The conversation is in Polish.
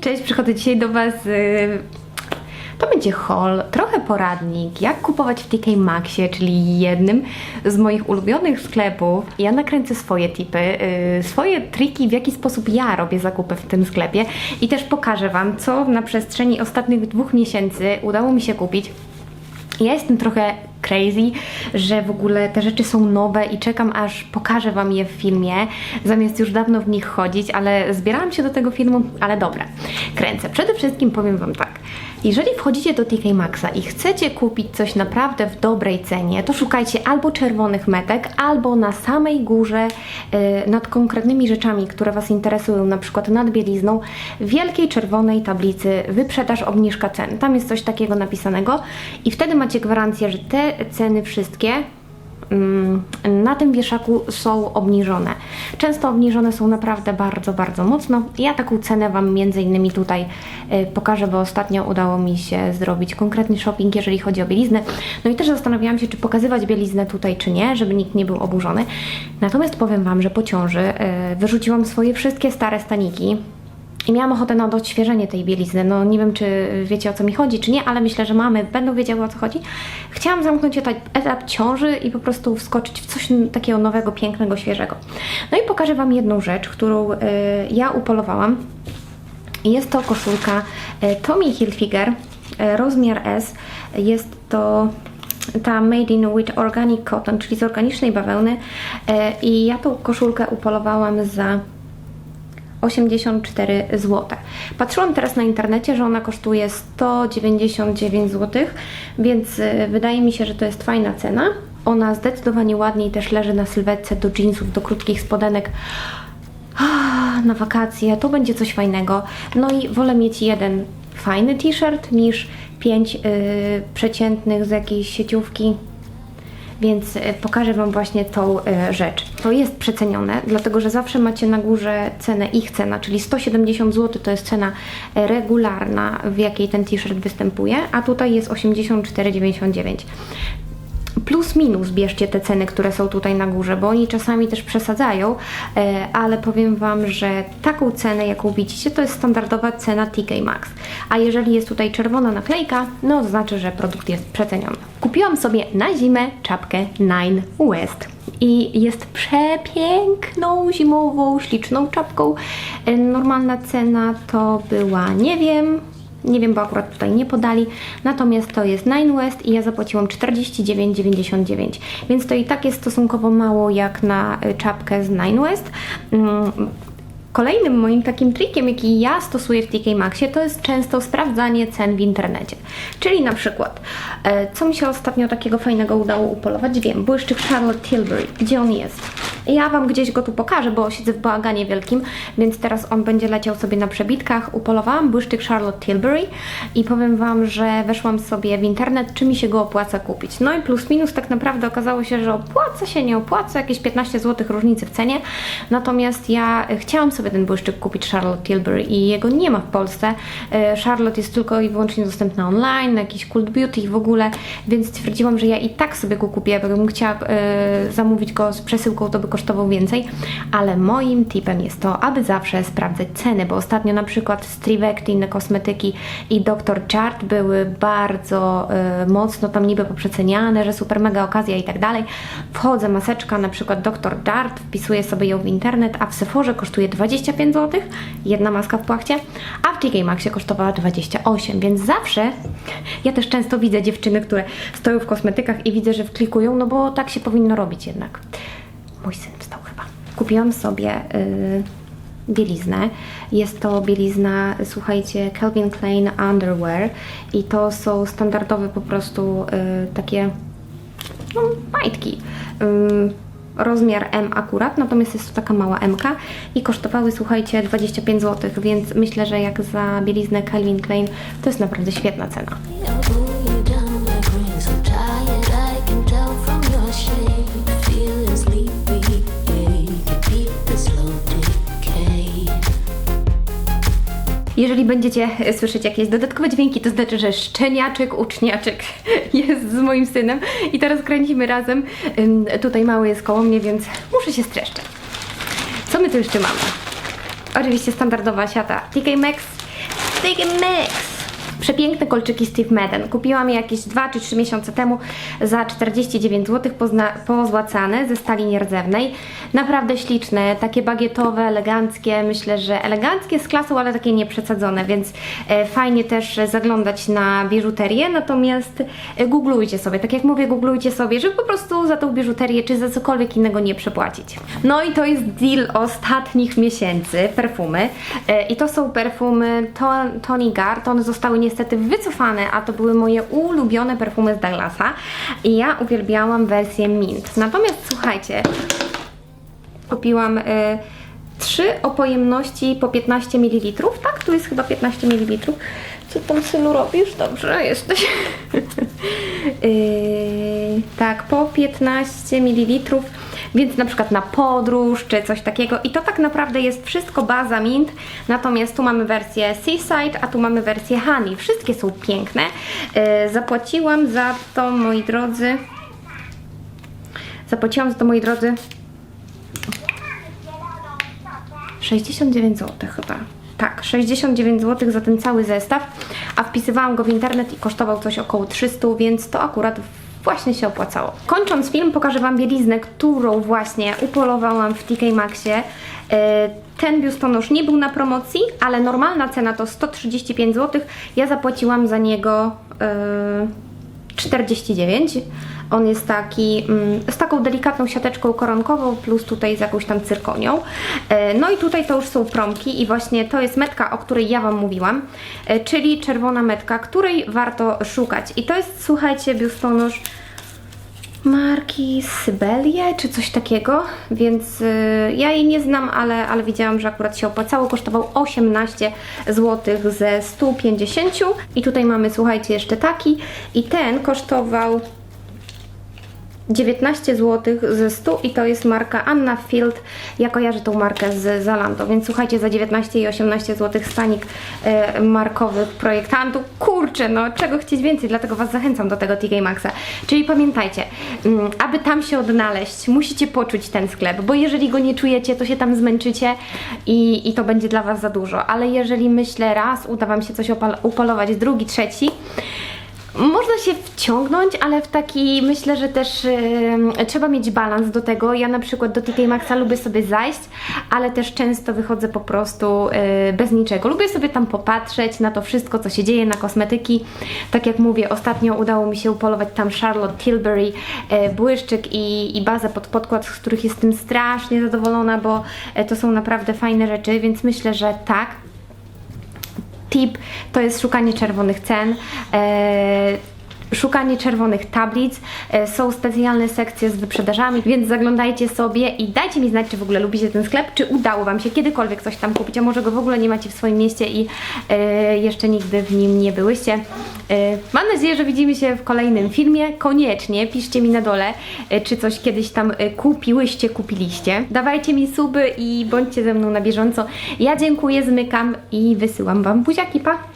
Cześć, przychodzę dzisiaj do Was. y, To będzie haul, trochę poradnik, jak kupować w TK Maxie, czyli jednym z moich ulubionych sklepów. Ja nakręcę swoje tipy, y, swoje triki, w jaki sposób ja robię zakupy w tym sklepie i też pokażę Wam, co na przestrzeni ostatnich dwóch miesięcy udało mi się kupić. Ja jestem trochę crazy, że w ogóle te rzeczy są nowe i czekam aż pokażę Wam je w filmie, zamiast już dawno w nich chodzić, ale zbierałam się do tego filmu, ale dobra, kręcę. Przede wszystkim powiem Wam tak, jeżeli wchodzicie do TK Maxa i chcecie kupić coś naprawdę w dobrej cenie, to szukajcie albo czerwonych metek, albo na samej górze y, nad konkretnymi rzeczami, które Was interesują, na przykład nad bielizną, wielkiej czerwonej tablicy wyprzedaż obniżka cen. Tam jest coś takiego napisanego i wtedy macie gwarancję, że te ceny wszystkie na tym wieszaku są obniżone. Często obniżone są naprawdę bardzo, bardzo mocno. Ja taką cenę Wam między innymi tutaj y, pokażę, bo ostatnio udało mi się zrobić konkretny shopping, jeżeli chodzi o bieliznę. No i też zastanawiałam się, czy pokazywać bieliznę tutaj, czy nie, żeby nikt nie był oburzony. Natomiast powiem Wam, że po ciąży y, wyrzuciłam swoje wszystkie stare staniki. I miałam ochotę na odświeżenie tej bielizny. No nie wiem, czy wiecie o co mi chodzi, czy nie, ale myślę, że mamy będą wiedziały o co chodzi. Chciałam zamknąć etap, etap ciąży i po prostu wskoczyć w coś takiego nowego, pięknego, świeżego. No i pokażę Wam jedną rzecz, którą y, ja upolowałam. Jest to koszulka y, Tommy Hilfiger, y, rozmiar S. Jest to ta made in with organic cotton, czyli z organicznej bawełny. Y, I ja tą koszulkę upolowałam za 84 zł. Patrzyłam teraz na internecie, że ona kosztuje 199 zł, więc y, wydaje mi się, że to jest fajna cena. Ona zdecydowanie ładniej też leży na sylwetce do jeansów, do krótkich spodenek. Na wakacje to będzie coś fajnego. No i wolę mieć jeden fajny t-shirt niż pięć y, przeciętnych z jakiejś sieciówki więc e, pokażę Wam właśnie tą e, rzecz. To jest przecenione, dlatego że zawsze macie na górze cenę ich cena, czyli 170 zł to jest cena e, regularna, w jakiej ten t-shirt występuje, a tutaj jest 84,99 plus minus bierzcie te ceny, które są tutaj na górze, bo oni czasami też przesadzają, e, ale powiem Wam, że taką cenę, jaką widzicie, to jest standardowa cena TK Maxx. A jeżeli jest tutaj czerwona naklejka, no to znaczy, że produkt jest przeceniony. Kupiłam sobie na zimę czapkę Nine West. I jest przepiękną, zimową, śliczną czapką. E, Normalna cena to była, nie wiem, nie wiem, bo akurat tutaj nie podali. Natomiast to jest Nine West i ja zapłaciłam 49,99. Więc to i tak jest stosunkowo mało jak na y, czapkę z Nine West. Kolejnym moim takim trikiem, jaki ja stosuję w TK Maxie, to jest często sprawdzanie cen w internecie. Czyli na przykład, e, co mi się ostatnio takiego fajnego udało upolować? Wiem, błyszczyk Charlotte Tilbury. Gdzie on jest? Ja Wam gdzieś go tu pokażę, bo siedzę w bałaganie wielkim, więc teraz on będzie leciał sobie na przebitkach. Upolowałam błyszczyk Charlotte Tilbury i powiem Wam, że weszłam sobie w internet, czy mi się go opłaca kupić. No i plus minus tak naprawdę okazało się, że opłaca się, nie opłaca, jakieś 15 zł różnicy w cenie. Natomiast ja chciałam sobie ten błyszczyk kupić Charlotte Tilbury i jego nie ma w Polsce. E, Charlotte jest tylko i wyłącznie dostępna online, na jakiś Cult Beauty i w ogóle, więc stwierdziłam, że ja i tak sobie go kupię, gdybym chciała e, zamówić go z przesyłką, to by kosztował więcej, ale moim tipem jest to, aby zawsze sprawdzać ceny, bo ostatnio na przykład Strivect, inne kosmetyki i Dr. Chart były bardzo e, mocno tam niby poprzeceniane, że super mega okazja i tak dalej. Wchodzę, maseczka, na przykład Dr. Dart, wpisuję sobie ją w internet, a w Sephorze kosztuje 25 zł, jedna maska w płachcie, a w TK Maxie kosztowała 28, więc zawsze ja też często widzę dziewczyny, które stoją w kosmetykach i widzę, że wklikują, no bo tak się powinno robić jednak. Mój syn wstał chyba. Kupiłam sobie y, bieliznę. Jest to bielizna, słuchajcie, Calvin Klein Underwear i to są standardowe po prostu y, takie no, majtki. Ym, rozmiar M akurat, natomiast jest to taka mała M i kosztowały, słuchajcie, 25 zł, więc myślę, że jak za bieliznę Calvin Klein to jest naprawdę świetna cena. Jeżeli będziecie e, słyszeć jakieś dodatkowe dźwięki, to znaczy, że szczeniaczek, uczniaczek jest z moim synem i teraz kręcimy razem. Tutaj mały jest koło mnie, więc muszę się streszczać. Co my tu jeszcze mamy? Oczywiście standardowa siata TK Maxx. TK Maxx! Przepiękne kolczyki Steve Madden. Kupiłam je jakieś 2 czy 3 miesiące temu za 49 zł pozłacane ze stali nierdzewnej. Naprawdę śliczne, takie bagietowe, eleganckie. Myślę, że eleganckie z klasą, ale takie nieprzesadzone, więc e, fajnie też zaglądać na biżuterię. Natomiast e, googlujcie sobie, tak jak mówię, googlujcie sobie, żeby po prostu za tą biżuterię czy za cokolwiek innego nie przepłacić. No i to jest deal ostatnich miesięcy, perfumy. E, I to są perfumy to- Tony Gard. One zostały niestety wycofane, a to były moje ulubione perfumy z Douglasa. I ja uwielbiałam wersję Mint. Natomiast słuchajcie, kupiłam y, trzy o pojemności po 15 ml. Tak, tu jest chyba 15 ml. Co tam synu robisz? Dobrze, jesteś. Yy, tak, po 15 ml, więc na przykład na podróż czy coś takiego. I to tak naprawdę jest wszystko baza mint. Natomiast tu mamy wersję Seaside, a tu mamy wersję Honey. Wszystkie są piękne. Yy, zapłaciłam za to, moi drodzy. Zapłaciłam za to, moi drodzy, 69 zł chyba. Tak, 69 zł za ten cały zestaw, a wpisywałam go w internet i kosztował coś około 300, więc to akurat właśnie się opłacało. Kończąc film, pokażę Wam bieliznę, którą właśnie upolowałam w TK Maxie. E, Ten biustonosz nie był na promocji, ale normalna cena to 135 zł. Ja zapłaciłam za niego e, 49. On jest taki mm, z taką delikatną siateczką koronkową, plus tutaj z jakąś tam cyrkonią. E, No i tutaj to już są promki i właśnie to jest metka, o której ja Wam mówiłam, e, czyli czerwona metka, której warto szukać. I to jest, słuchajcie, biustonosz marki Sybelia czy coś takiego, więc y, ja jej nie znam, ale, ale widziałam, że akurat się opłacało. Kosztował 18 zł ze 150 i tutaj mamy, słuchajcie, jeszcze taki i ten kosztował 19 zł ze 100 i to jest marka Anna Field. Ja kojarzę tą markę z Zalando, więc słuchajcie, za 19 i 18 zł stanik e, markowych projektantów. Kurczę, no czego chcieć więcej, dlatego Was zachęcam do tego TK Maxa. Czyli pamiętajcie, mm, aby tam się odnaleźć, musicie poczuć ten sklep, bo jeżeli go nie czujecie, to się tam zmęczycie i, i to będzie dla Was za dużo. Ale jeżeli myślę raz, uda Wam się coś upolować, drugi, trzeci, można się wciągnąć, ale w taki, myślę, że też em, trzeba mieć balans do tego. Ja na przykład do TK Maxa lubię sobie zajść, ale też często wychodzę po prostu e, bez niczego. Lubię sobie tam popatrzeć na to wszystko, co się dzieje, na kosmetyki. Tak jak mówię, ostatnio udało mi się upolować tam Charlotte Tilbury, e, błyszczyk i, i bazę pod podkład, z których jestem strasznie zadowolona, bo e, to są naprawdę fajne rzeczy, więc myślę, że tak, tip to jest szukanie czerwonych cen. Szukanie czerwonych tablic, E, są specjalne sekcje z wyprzedażami, więc zaglądajcie sobie i dajcie mi znać, czy w ogóle lubicie ten sklep, czy udało Wam się kiedykolwiek coś tam kupić, a może go w ogóle nie macie w swoim mieście i e, jeszcze nigdy w nim nie byłyście. E, mam nadzieję, że widzimy się w kolejnym filmie. Koniecznie piszcie mi na dole, czy coś kiedyś tam kupiłyście, kupiliście. Dawajcie mi suby i bądźcie ze mną na bieżąco. Ja dziękuję, zmykam i wysyłam Wam buziaki, pa!